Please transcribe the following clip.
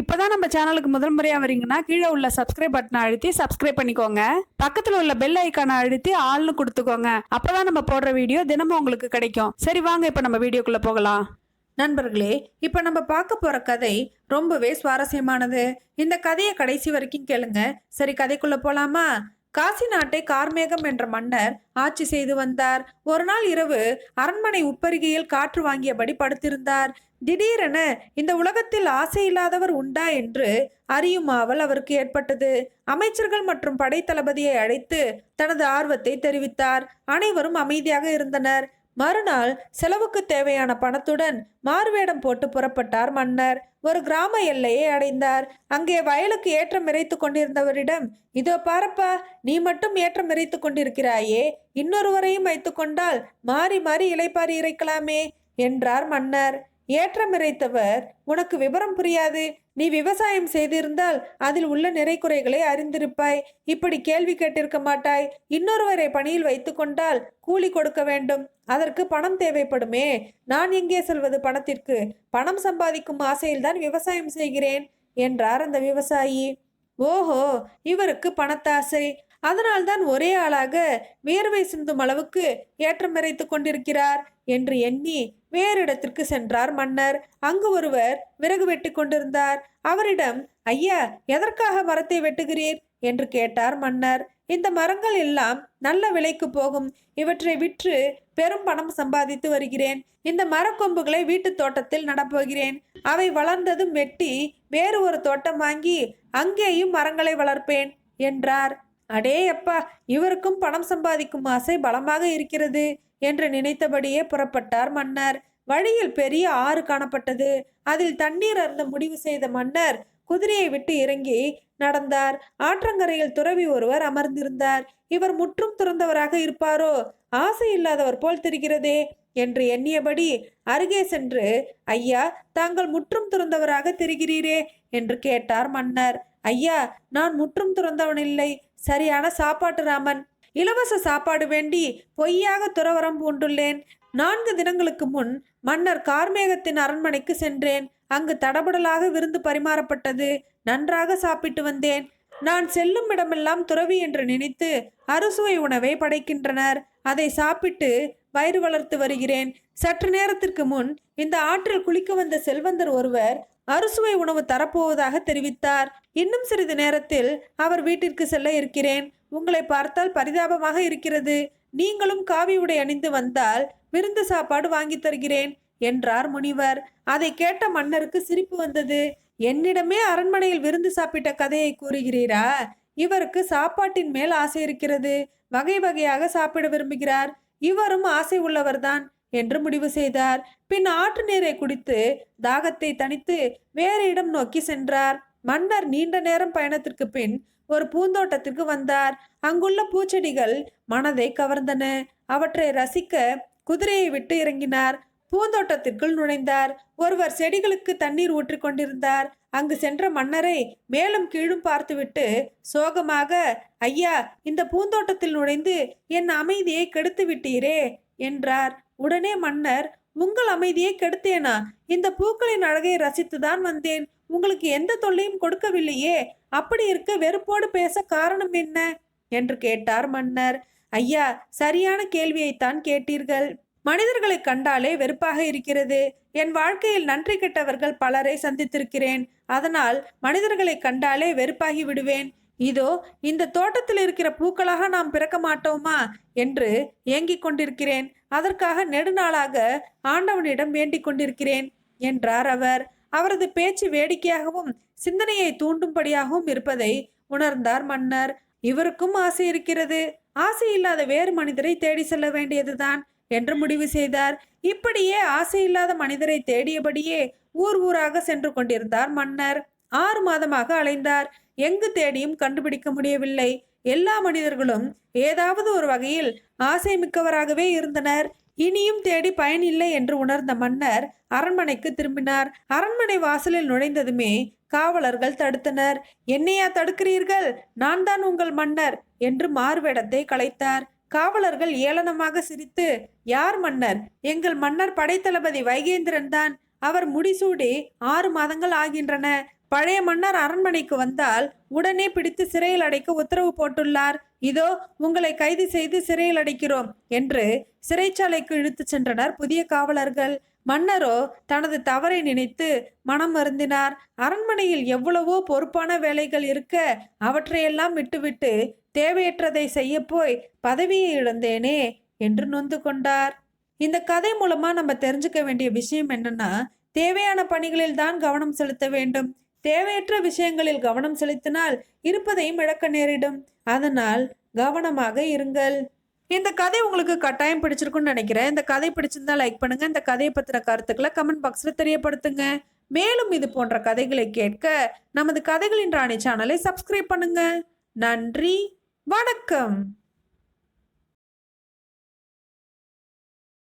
இப்போதான் நம்ம சேனலுக்கு முதல் முறையாக வரீங்கன்னா கீழே உள்ள சப்ஸ்கிரைப் பட்டனை அழுத்தி சப்ஸ்கிரைப் பண்ணிக்கோங்க. பக்கத்தில் உள்ள பெல் ஐக்கானை அழுத்தி ஆள்னு கொடுத்துக்கோங்க. அப்போதான் நம்ம போடுற வீடியோ தினமும் உங்களுக்கு கிடைக்கும். சரி வாங்க இப்போ நம்ம வீடியோக்குள்ளே போகலாம். நண்பர்களே இப்போ நம்ம பார்க்க போகிற கதை ரொம்பவே சுவாரஸ்யமானது. இந்த கதையை கடைசி வரைக்கும் கேளுங்க. சரி கதைக்குள்ளே போகலாமா காசி நாட்டை கார்மேகம் என்ற மன்னர் ஆட்சி செய்து வந்தார். ஒரு நாள் இரவு அரண்மனை உப்பருகையில் காற்று வாங்கியபடி படுத்திருந்தார். திடீரென இந்த உலகத்தில் ஆசை இல்லாதவர் உண்டா என்று அறியும் ஆவல் அவருக்கு ஏற்பட்டது. அமைச்சர்கள் மற்றும் படைத்தளபதியை அழைத்து தனது ஆர்வத்தை தெரிவித்தார். அனைவரும் அமைதியாக இருந்தனர். மறுநாள் செலவுக்கு தேவையான பணத்துடன் மார்வேடம் போட்டு புறப்பட்டார் மன்னர். ஒரு கிராம எல்லையை அடைந்தார். அங்கே வயலுக்கு ஏற்றம் இறைத்து கொண்டிருந்தவரிடம் இதோ பாரப்பா நீ மட்டும் ஏற்றம் இறைத்து கொண்டிருக்கிறாயே. இன்னொருவரையும் வைத்துக்கொண்டால் மாறி மாறி இலைப்பாரி இறைக்கலாமே என்றார் மன்னர். ஏற்றம் இறைத்தவர் உனக்கு விவரம் புரியாது. நீ விவசாயம் செய்திருந்தால் அதில் உள்ள நிறை குறைகளை அறிந்திருப்பாய். இப்படி கேள்வி கேட்டிருக்க மாட்டாய். இன்னொருவரை பணியில் வைத்துக்கொண்டால் கூலி கொடுக்க வேண்டும். அதற்கு பணம் தேவைப்படுமே. நான் எங்கே செல்வது பணத்திற்கு? பணம் சம்பாதிக்கும் ஆசையில்தான் விவசாயம் செய்கிறேன் என்றார் அந்த விவசாயி. ஓஹோ இவருக்கு பணத்தாசை. அதனால்தான் ஒரே ஆளாக வியர்வை சிந்தும் அளவுக்கு ஏற்றமிறைத்து கொண்டிருக்கிறார் என்று எண்ணி வேறு இடத்திற்கு சென்றார் மன்னர். அங்கு ஒருவர் விறகு வெட்டி கொண்டிருந்தார். அவரிடம் ஐயா எதற்காக மரத்தை வெட்டுகிறீர்? என்று கேட்டார் மன்னர். இந்த மரங்கள் எல்லாம் நல்ல விலைக்கு போகும். இவற்றை விற்று பெரும் பணம் சம்பாதித்து வருகிறேன். இந்த மரக்கொம்புகளை வீட்டு தோட்டத்தில் நடப்போகிறேன் அவை வளர்ந்ததும் வெட்டி வேறு ஒரு தோட்டம் வாங்கி அங்கேயும் மரங்களை வளர்ப்பேன் என்றார். அடே அப்பா இவருக்கும் பணம் சம்பாதிக்கும் ஆசை பலமாக இருக்கிறது என்று நினைத்தபடியே புறப்பட்டார் மன்னர். வழியில் பெரிய ஆறு காணப்பட்டது. அதில் தண்ணீர் அருந்த முடிவு செய்த மன்னர் குதிரையை விட்டு இறங்கி நடந்தார். ஆற்றங்கரையில் துறவி ஒருவர் அமர்ந்திருந்தார். இவர் முற்றும் துறந்தவராக இருப்பாரோ? ஆசை இல்லாதவர் போல் தெரிகிறதே என்று எண்ணியபடி அருகே சென்று ஐயா தாங்கள் முற்றும் துறந்தவராக தெரிகிறீரே என்று கேட்டார் மன்னர். ஐயா நான் முற்றும் துறந்தவன் இல்லை சரியான சாப்பாட்டு ராமன். இலவச சாப்பாடு வேண்டி பொய்யாக துறவரம் பூண்டுள்ளேன். நான்கு தினங்களுக்கு முன் மன்னர் கார்மேகத்தின் அரண்மனைக்கு சென்றேன். அங்கு தடபுடலாக விருந்து பரிமாறப்பட்டது. நன்றாக சாப்பிட்டு வந்தேன். நான் செல்லும் இடமெல்லாம் துறவி என்று நினைத்து அறுசுவை உணவை படைக்கின்றனர். அதை சாப்பிட்டு வயிறு வளர்த்து வருகிறேன். சற்று நேரத்திற்கு முன் இந்த ஆற்றில் குளிக்க வந்த செல்வந்தர் ஒருவர் அறுசுவை உணவு தரப்போவதாக தெரிவித்தார். இன்னும் சிறிது நேரத்தில் அவர் வீட்டிற்கு செல்ல இருக்கிறேன். உங்களை பார்த்தால் பரிதாபமாக இருக்கிறது. நீங்களும் காவி உடை அணிந்து வந்தால் விருந்து சாப்பாடு வாங்கி தருகிறேன் என்றார் முனிவர். அதை கேட்ட மன்னருக்கு சிரிப்பு வந்தது. என்னிடமே அரண்மனையில் விருந்து சாப்பிட்ட கதையை கூறுகிறீரா? இவருக்கு சாப்பாட்டின் மேல் ஆசை இருக்கிறது. வகை வகையாக சாப்பிட விரும்புகிறார். இவரும் ஆசை உள்ளவர்தான். என்று முடிவு செய்தார். பின் ஆற்று நீரை குடித்து தாகத்தை தணித்து வேறு இடம் நோக்கி சென்றார். மன்னர் நீண்ட நேரம் பயணத்திற்கு பின் ஒரு பூந்தோட்டத்திற்கு வந்தார். அங்குள்ள பூச்செடிகள் மனதை கவர்ந்தன. அவற்றை ரசிக்க குதிரையை விட்டு இறங்கினார். பூந்தோட்டத்திற்குள் நுழைந்தார். ஒருவர் செடிகளுக்கு தண்ணீர் ஊற்றிக் கொண்டிருந்தார். அங்கு சென்ற மன்னரை மேலும் கீழும் பார்த்துவிட்டு சோகமாக ஐயா இந்த பூந்தோட்டத்தில் நுழைந்து என் அமைதியை கெடுத்து விட்டீரே என்றார். உடனே மன்னர் உங்கள் அமைதியை கெடுத்தேனா? இந்த பூக்களின் அழகை ரசித்துதான் வந்தேன். உங்களுக்கு எந்த தொல்லையும் கொடுக்கவில்லையே. அப்படி இருக்க வெறுப்போடு பேச காரணம் என்ன? என்று கேட்டார் மன்னர். ஐயா சரியான கேள்வியைத்தான் கேட்டீர்கள். மனிதர்களை கண்டாலே வெறுப்பாக இருக்கிறது. என் வாழ்க்கையில் நன்றி கெட்டவர்கள் பலரை சந்தித்திருக்கிறேன். அதனால் மனிதர்களை கண்டாலே வெறுப்பாகி விடுவேன். இதோ இந்த தோட்டத்தில் இருக்கிற பூக்களாக நாம் பிறக்க மாட்டோமா என்று ஏங்கிக் கொண்டிருக்கிறேன். அதற்காக நெடுநாளாக ஆண்டவனிடம் வேண்டிக் கொண்டிருக்கிறேன் என்றார் அவர். அவரது பேச்சு வேடிக்கையாகவும் சிந்தனையை தூண்டும்படியாகவும் இருப்பதை உணர்ந்தார் மன்னர். இவருக்கும் ஆசை இருக்கிறது. ஆசை இல்லாத வேறு மனிதரை தேடி செல்ல வேண்டியதுதான் என்று முடிவு செய்தார். இப்படியே ஆசை இல்லாத மனிதரை தேடியபடியே ஊர் ஊராக சென்று கொண்டிருந்தார் மன்னர். ஆறு மாதமாக அலைந்தார். எங்கு தேடியும் கண்டுபிடிக்க முடியவில்லை. எல்லா மனிதர்களும் ஏதாவது ஒரு வகையில் ஆசை மிக்கவராகவே இருந்தனர். இனியும் தேடி பயனில்லை என்று உணர்ந்த மன்னர் அரண்மனைக்கு திரும்பினார். அரண்மனை வாசலில் நுழைந்ததுமே காவலர்கள் தடுத்தனர். என்னையா தடுக்கிறீர்கள்? நான் தான் உங்கள் மன்னர் என்று மாறுவேடத்தை கலைத்தார். காவலர்கள் ஏளனமாக சிரித்து யார் மன்னர்? எங்கள் மன்னர் படைத்தளபதி வைகேந்திரன் தான். அவர் முடிசூடி ஆறு மாதங்கள் ஆகின்றன. பழைய மன்னர் அரண்மனைக்கு வந்தால் உடனே பிடித்து சிறையில் அடைக்க உத்தரவு போட்டுள்ளார். இதோ உங்களை கைது செய்து சிறையில் அடைக்கிறோம் என்று சிறைச்சாலைக்கு இழுத்துச் சென்றனர் புதிய காவலர்கள். மன்னரோ தனது தவறை நினைத்து மனம் அருந்தினார் அரண்மனையில் எவ்வளவோ பொறுப்பான வேலைகள் இருக்க அவற்றையெல்லாம் விட்டுவிட்டு தேவையற்றதை செய்ய போய் பதவியை இழந்தேனே என்று நொந்து கொண்டார். இந்த கதை மூலமா நம்ம தெரிஞ்சுக்க வேண்டிய விஷயம் என்னன்னா தேவையான பணிகளில் தான் கவனம் செலுத்த வேண்டும். தேவையற்ற விஷயங்களில் கவனம் செலுத்தினால் இருப்பதையும் இழக்க நேரிடும். அதனால் கவனமாக இருங்கள். இந்த கதை உங்களுக்கு கட்டாயம் பிடிச்சிருக்குன்னு நினைக்கிறேன். இந்த கதை பிடிச்சிருந்தா லைக் பண்ணுங்க. இந்த கதையை பற்றின கருத்துக்களை கமெண்ட் பாக்ஸில் தெரியப்படுத்துங்க. மேலும் இது போன்ற கதைகளை கேட்க நமது கதைகளின் ராணி சேனலை சப்ஸ்கிரைப் பண்ணுங்க. நன்றி. வணக்கம்.